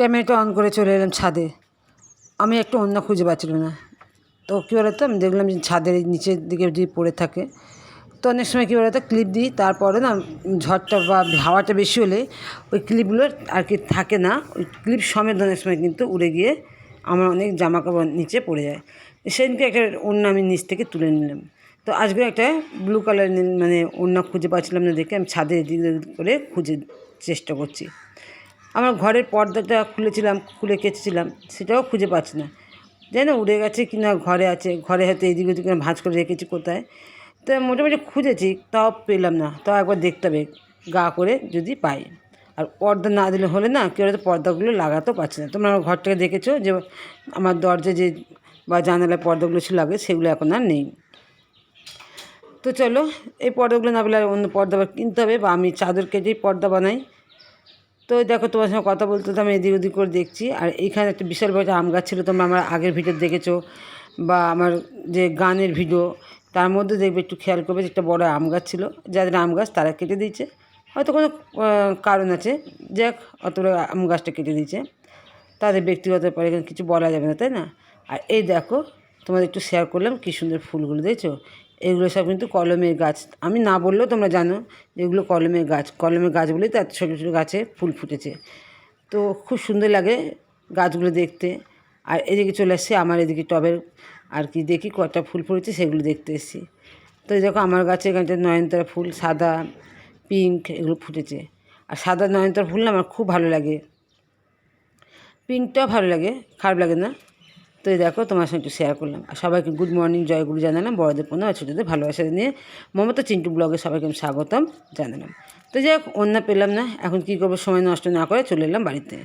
ক্যামেরাটা অন করে চলে এলাম ছাদে। আমি একটা অন্য খুঁজে পাচ্ছিল না। তো কী বলতো, আমি দেখলাম যে ছাদের নিচের দিকে যদি পড়ে থাকে, তো অনেক সময় কী বলতো ক্লিপ দিই, তারপরে না ঝড়টা বা হাওয়াটা বেশি হলে ওই ক্লিপগুলো আর কি থাকে না। ওই ক্লিপ সমেত অনেক সময় কিন্তু উড়ে গিয়ে আমার অনেক জামা কাপড় নিচে পড়ে যায়। সেদিনকে একটা অন্য আমি নিচ থেকে তুলে নিলাম। তো আজকে একটা ব্লু কালার মানে অন্য খুঁজে পাচ্ছিলাম না দেখে আমি ছাদে এদিক করে খুঁজে চেষ্টা করছি। আমার ঘরের পর্দাটা খুলেছিলাম, খুলে কেচেছিলাম, সেটাও খুঁজে পাচ্ছি না। জানি না উড়ে গেছে কি না ঘরে আছে, ঘরে হয়তো এদিক ওদিক ভাঁজ করে রেখেছি কোথায়। তো মোটামুটি খুঁজেছি, তাও পেলাম না, তাও একবার দেখতে হবে, গা করে যদি পাই। আর পর্দা না দিলে হলে না, কেউ হয়তো পর্দাগুলো লাগাতেও পারছে না। তোমরা আমার ঘরটাকে দেখেছ যে, আমার দরজা যে, বা জানালায় পর্দাগুলো ছিল আগে, সেগুলো এখন আর নেই। তো চলো, এই পর্দাগুলো না পেলে আর অন্য পর্দা কিনতে হবে, বা আমি চাদর কেটেই পর্দা বানাই। তো দেখো, তোমার সঙ্গে কথা বলতে তো আমি এদিক ওদিক করে দেখছি। আর এইখানে একটা বিশাল বড় আম গাছ ছিল, তোমরা আমার আগের ভিডিও দেখেছ বা আমার যে গানের ভিডিও, তার মধ্যে দেখবে, একটু খেয়াল করবে যে একটা বড় আম গাছ ছিল। যাদের আম গাছ তারা কেটে দিয়েছে। হয়তো কোনো কারণ আছে। যাক অত আম গাছটা কেটে দিয়েছে। তাদের ব্যক্তিগত পরে এখানে কিছু বলা যাবে না, তাই না? আর এই দেখো, তোমাদের একটু শেয়ার করলাম, কী সুন্দর ফুলগুলো, দেখছ? এগুলো সব কিন্তু কলমের গাছ। আমি না বললেও তোমরা জানো যে এগুলো কলমের গাছ। কলমের গাছ বলেই তো এত ছোটো ছোটো গাছে ফুল ফুটেছে। তো খুব সুন্দর লাগে গাছগুলো দেখতে। আর এদিকে চলে আসছে আমার এদিকে টবের আর কি দেখি কটা ফুল ফুটেছে, সেগুলো দেখতে এসেছি। তো দেখো আমার গাছে এখানটা নয়নতারা ফুল, সাদা, পিঙ্ক এগুলো ফুটেছে। আর সাদা নয়নতারা ফুল আমার খুব ভালো লাগে। পিঙ্কটাও ভালো লাগে, খারাপ লাগে না। তো এই দেখো তোমার সঙ্গে একটু শেয়ার করলাম। আর সবাইকে গুড মর্নিং জয়গুরু জানালাম, বড়দের পণ্য আর ছোটোদের ভালোবাসা নিয়ে মমতা চিন্টু ব্লগে সবাইকে আমি স্বাগতম জানালাম। তো যাই হোক, অন্য পেলাম না, এখন কী করব সময় নষ্ট না করে চলে এলাম বাড়িতে।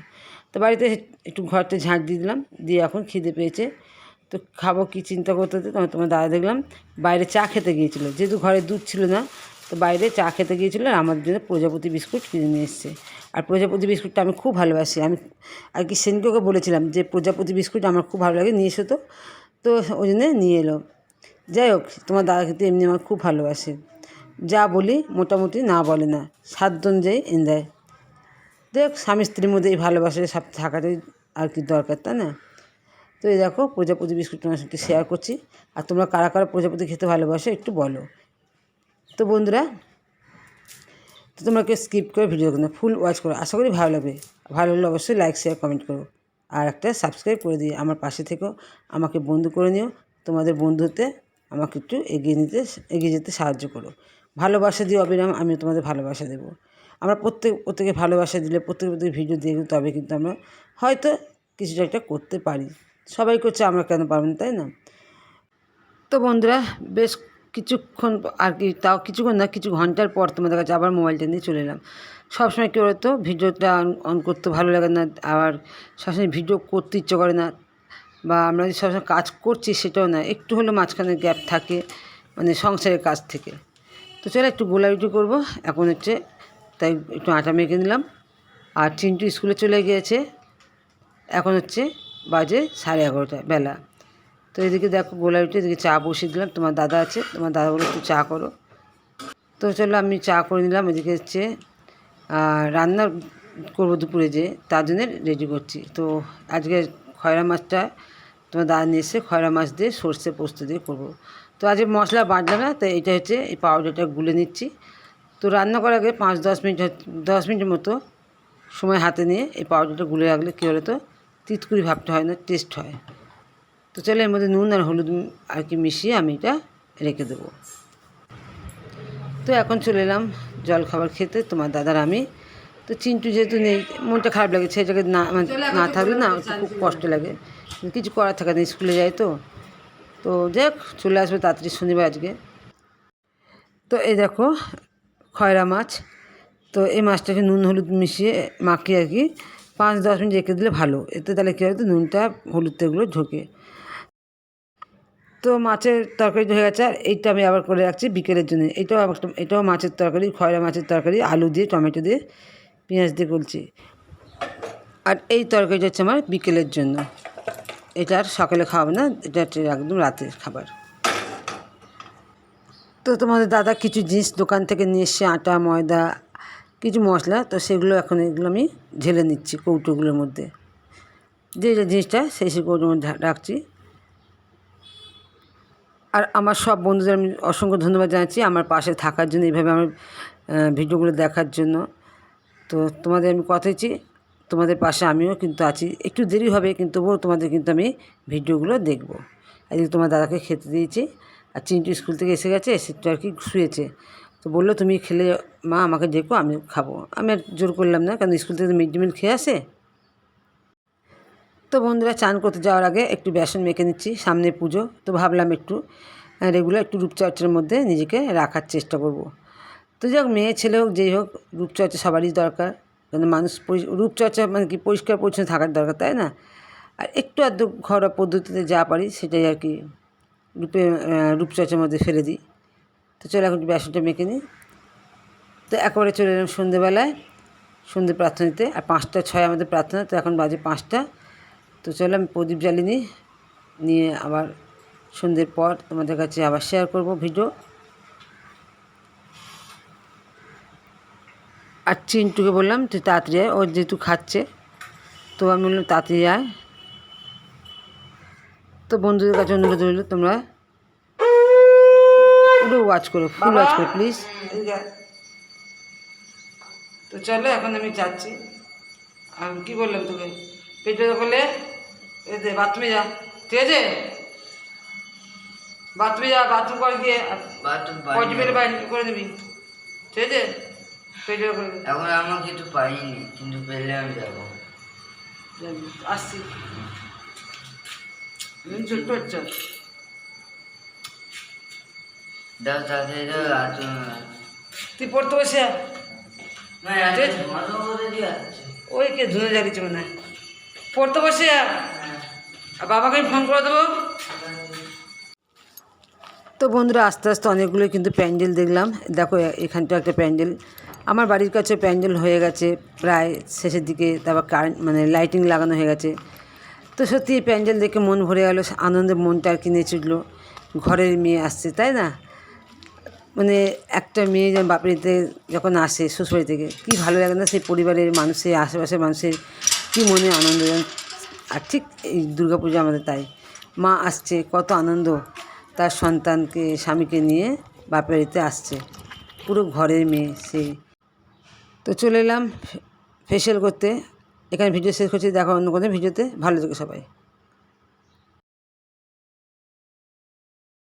তো বাড়িতে একটু ঘরটা ঝাঁট দিয়ে দিলাম, দিয়ে এখন খিদে পেয়েছে। তো খাব কি চিন্তা করতে তোমার তোমার দাদা দেখলাম, বাইরে চা খেতে গিয়েছিল, যেহেতু ঘরে দুধ ছিল না তো বাইরে চা খেতে গিয়েছিল আর আমাদের জন্য প্রজাপতি বিস্কুট কিনে নিয়ে এসছে। আর প্রজাপতি বিস্কুটটা আমি খুব ভালোবাসি। আমি আর কি সেনকে বলেছিলাম যে প্রজাপতি বিস্কুট আমার খুব ভালো লাগে, নিয়ে এসো তো। তো ওই জন্যে নিয়ে এলো। যাই হোক, তোমার দাদা খেতে এমনি আমার খুব ভালোবাসে। যা বলি মোটামুটি না বলে না সাধ্য অনুযায়ী এনে দেয় দেখ স্বামী স্ত্রীর মধ্যে এই ভালোবাসা সব থাকাটাই আর কি দরকার, তাই না? তো এই দেখো, প্রজাপতি বিস্কুট তোমার সাথে শেয়ার করছি। আর তোমরা কারা কারা প্রজাপতি খেতে ভালোবাসো একটু বলো। তো বন্ধুরা, তো তোমরা কেউ স্কিপ করে ভিডিও না ফুল ওয়াচ করো, আশা করি ভালো লাগবে। ভালো লাগলে অবশ্যই লাইক শেয়ার কমেন্ট করো। আর একটা সাবস্ক্রাইব করে দিও, আমার পাশে থেকেও আমাকে বন্ধু করে নিও, তোমাদের বন্ধুতে আমাকে একটু এগিয়ে নিতে, এগিয়ে যেতে সাহায্য করো। ভালোবাসা দিও অবিরাম আমি তোমাদের ভালোবাসা দেবো। আমরা প্রত্যেক, প্রত্যেকে ভালোবাসা দিলে, প্রত্যেক প্রত্যেক ভিডিও দিয়ে তবে কিন্তু আমরা হয়তো কিছুটা একটা করতে পারি। সবাই করছে আমরা কেন পারব না, তাই না? তো বন্ধুরা, বেশ কিছুক্ষণ আর কি, তাও কিছুক্ষণ না, কিছু ঘণ্টার পর তোমাদের কাছে আবার মোবাইলটা নিয়ে চলে এলাম। সবসময় কী বলতো, ভিডিওটা অন অন করতে ভালো লাগে না, আবার সবসময় ভিডিও করতে ইচ্ছে করে না, বা আমরা যে সবসময় কাজ করছি সেটাও না, একটু হলেও মাঝখানে গ্যাপ থাকে মানে সংসারের কাজ থেকে। তো চলো একটু গোলা রুটি করব, এখন হচ্ছে তাই একটু আটা মেখে নিলাম, আর চিন্টু স্কুলে চলে গিয়েছে, এখন হচ্ছে বাজে সাড়ে এগারোটা, বেলা। তো এদিকে দেখো গোলা রুটি এদিকে চা বসিয়ে দিলাম। তোমার দাদা আছে, তোমার দাদা বলে একটু চা করো। তো চলো আমি চা করে নিলাম, এদিকে হচ্ছে রান্না করব দুপুরে যে, তার জন্য রেডি করছি। তো আজকে খয়রা মাছটা তোমার দাদা নিয়ে এসে খয়রা মাছ দিয়ে সর্ষে পোস্ত দিয়ে করব। তো আজকে মশলা বাটলাম না, তো এটা হচ্ছে এই পাউডারটা গুলে নিচ্ছি। তো রান্না করার আগে পাঁচ, দশ মিনিট দশ মিনিটের মতো সময় হাতে নিয়ে এই পাউডারটা গুলে রাখলে কী হলো তো তিতকুড়ি ভাবতে হয় না টেস্ট হয়। তো চলো এর মধ্যে নুন আর হলুদ আর কি মিশিয়ে আমি এটা রেখে দেবো। তো এখন চলে এলাম জল খাবার খেতে তোমার দাদার আমি। তো চিন্টু যেহেতু নেই মনটা খারাপ লাগে সেই জায়গায় না মানে না থাকলে না খুব কষ্ট লাগে। কিছু করার থাকে না স্কুলে যায় তো। তো দেখ চলে আসবে তাড়াতাড়ি শনিবার আজকে। তো এই দেখো খয়রা মাছ। তো এই মাছটাকে নুন হলুদ মিশিয়ে মাখিয়ে আর কি পাঁচ দশ মিনিট রেখে দিলে ভালো। এতে তাহলে কী হয় তো নুনটা হলুদ এগুলো ঢোকে। তো মাছের তরকারি হয়ে গেছে, আর এইটা আমি আবার করে রাখছি বিকেলের জন্য। এটাও এটাও মাছের তরকারি, খয়রা মাছের তরকারি, আলু দিয়ে, টমেটো দিয়ে, পেঁয়াজ দিয়ে করছি। আর এই তরকারিটা হচ্ছে আমার বিকেলের জন্য। এটা আর সকালে খাওয়াবে না, এটা একদম রাতের খাবার। তো তোমাদের দাদা কিছু জিনিস দোকান থেকে নিয়ে এসছে, আটা, ময়দা, কিছু মশলা, তো সেগুলো এখন এগুলো আমি ঢেলে নিচ্ছি কৌটোগুলোর মধ্যে। যে যে জিনিসটা, সেই সেই কৌটোর মধ্যে রাখছি। আর আমার সব বন্ধুদের আমি অসংখ্য ধন্যবাদ জানাচ্ছি আমার পাশে থাকার জন্য, এইভাবে আমার ভিডিওগুলো দেখার জন্য। তো তোমাদের আমি কথা দিচ্ছি, তোমাদের পাশে আমিও কিন্তু আছি। একটু দেরি হবে, কিন্তু তবুও তোমাদের কিন্তু আমি ভিডিওগুলো দেখব। আজকে তোমার দাদাকে খেতে দিয়েছি, আর চিন্টু স্কুল থেকে এসে গেছে এসে আর কি শুয়েছে। তো বলল, তুমি খেলে, মা আমাকে ডেকো আমি খাব। আমি আর জোর করলাম না, কারণ স্কুল থেকে মিড ডে মিল খেয়ে আসে। তো বন্ধুরা চান করতে যাওয়ার আগে একটু বেসন মেখে নিচ্ছি, সামনে পুজো। তো ভাবলাম একটু রেগুলার একটু রূপচর্চার মধ্যে নিজেকে রাখার চেষ্টা করব। তো যাই মেয়ে, ছেলে হোক, যেই হোক, রূপচর্চা সবারই দরকার। কারণ মানুষ রূপচর্চা মানে কি পরিষ্কার পরিচ্ছন্ন থাকার দরকার, তাই না? আর একটু আধটু ঘরোয়া পদ্ধতিতে যা পারি সেটাই আর কি রূপে রূপচর্চার মধ্যে ফেলে দিই। তো চলো এখন বেসনটা মেখে নিই। তো একবারে চলে এলাম সন্ধেবেলায়, সন্ধে প্রার্থনা দিতে আর পাঁচটা, ছয় আমাদের প্রার্থনা, তো এখন বাজে পাঁচটা। তো চলো আমি প্রদীপ জ্বালিয়ে নিই। নিয়ে আবার সন্ধ্যের পর তোমাদের কাছে আবার শেয়ার করব ভিডিও আর চিন্টুকে বললাম তুই তাড়াতাড়ি আয় ও যেহেতু খাচ্ছে তো আমি বললাম তাড়াতাড়ি আয়। তো বন্ধুদের কাছে অনুরোধ রইল তোমরা পুরো ওয়াচ করো ফুল ওয়াচ করো প্লিজ তো চলো এখন আমি যাচ্ছি। আমি কি বললাম তোকে? পেট করলে এই দে বাথরুমে যা। ঠিক আছে? বাথরুমে যা বাথরুম করে গিয়ে। বাথরুম বাইরে করে দিবি? ঠিক আছে? পেট করে এখন আমার কিছু পাইনি কিন্তু পেলে আমি যাব। আসছি। ছোট্ট হচ্ছে দাও তুই পড়তে বসে দিয়ে ওই কে ধুনে জ্বালিয়েছে মনে পড়তে বসে। আর বাবাকে ফোন করে দেবো। তো বন্ধুরা, আস্তে আস্তে অনেকগুলো কিন্তু প্যান্ডেল দেখলাম। দেখো এখানটা একটা প্যান্ডেল। আমার বাড়ির কাছে প্যান্ডেল হয়ে গেছে, প্রায় শেষের দিকে। তারপর কারেন্ট মানে লাইটিং লাগানো হয়ে গেছে। তো সত্যি এই প্যান্ডেল দেখে মন ভরে গেল, আনন্দে মনটা আর কি নেচেছিল ঘরের মেয়ে আসছে, তাই না? মানে একটা মেয়ে যেন বাপড়িতে যখন আসে, শ্বশুরবাড়ি থেকে, কী ভালো লাগে না সেই পরিবারের মানুষের, আশেপাশের মানুষের, কী মনে আনন্দ আর ঠিক এই দুর্গাপুজো আমাদের তাই। মা আসছে, কত আনন্দ। তার সন্তানকে, স্বামীকে নিয়ে বাপেরিতে আসছে। পুরো ঘরের মেয়ে সেই তো চলে এলাম ফেসিয়াল করতে। এখানে ভিডিও শেষ করছি, দেখো অন্য কোনো ভিডিওতে। ভালো থেকে সবাই।